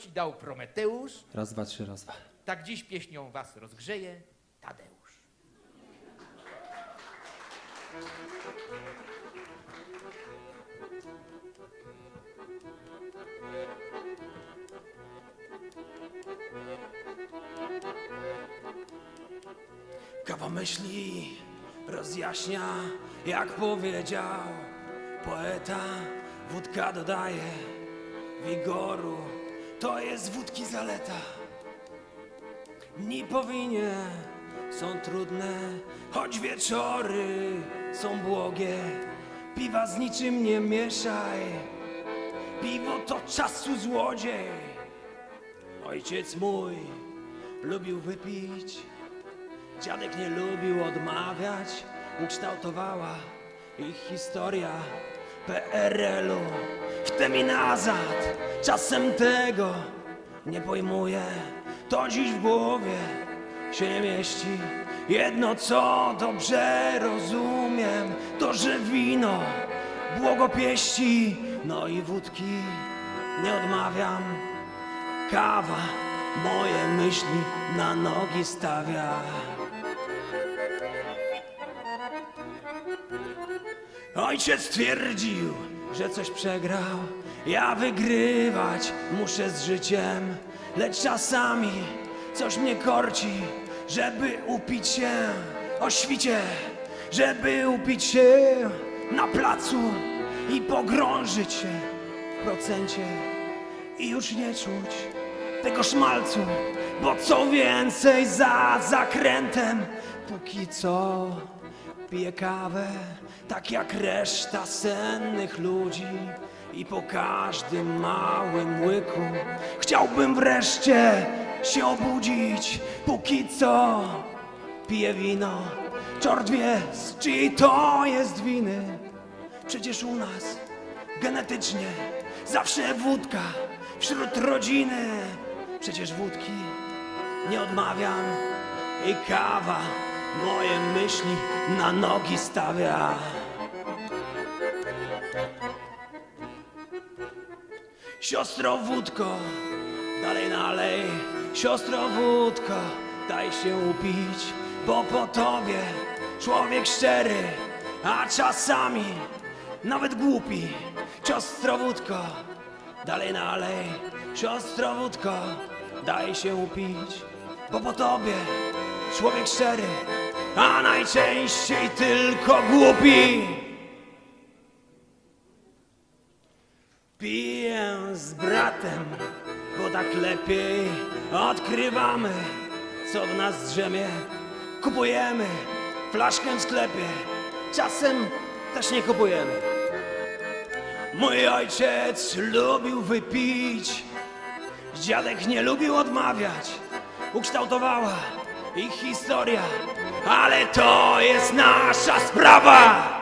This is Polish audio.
ci dał Prometeusz, Raz, dwa, trzy, raz, dwa. tak dziś pieśnią was rozgrzeje Tadeusz. Kawa myśli rozjaśnia, jak powiedział poeta. Wódka dodaje wigoru, to jest wódki zaleta. Dni powinie są trudne, choć wieczory są błogie. Piwa z niczym nie mieszaj, piwo to czasu złodziej. Ojciec mój lubił wypić. Dziadek nie lubił odmawiać, ukształtowała ich historia PRL-u. Wtem i nazad, czasem tego nie pojmuję, to dziś w głowie się nie mieści. Jedno co dobrze rozumiem, to że wino błogopieści, no i wódki nie odmawiam. Kawa moje myśli na nogi stawia. Ojciec twierdził, że coś przegrał. Ja wygrywać muszę z życiem, lecz czasami coś mnie korci, żeby upić się o świcie, żeby upić się na placu i pogrążyć się w procencie i już nie czuć tego szmalcu, bo co więcej za zakrętem, póki co piję kawę, tak jak reszta sennych ludzi i po każdym małym łyku chciałbym wreszcie się obudzić, póki co piję wino, czort wie z czyjej to jest winy. Przecież u nas genetycznie zawsze wódka wśród rodziny. Przecież wódki nie odmawiam i kawa moje myśli na nogi stawia. Siostro wódko, dalej nalej, siostro wódko, daj się upić, bo po tobie człowiek szczery, a czasami nawet głupi. Siostro wódko, dalej nalej, siostro wódko, daj się upić, bo po tobie człowiek szczery, a najczęściej tylko głupi. Piję z bratem, bo tak lepiej odkrywamy, co w nas drzemie. Kupujemy flaszkę w sklepie, czasem też nie kupujemy. Mój ojciec lubił wypić, dziadek nie lubił odmawiać. Ukształtowała ich historia, ale to jest nasza sprawa.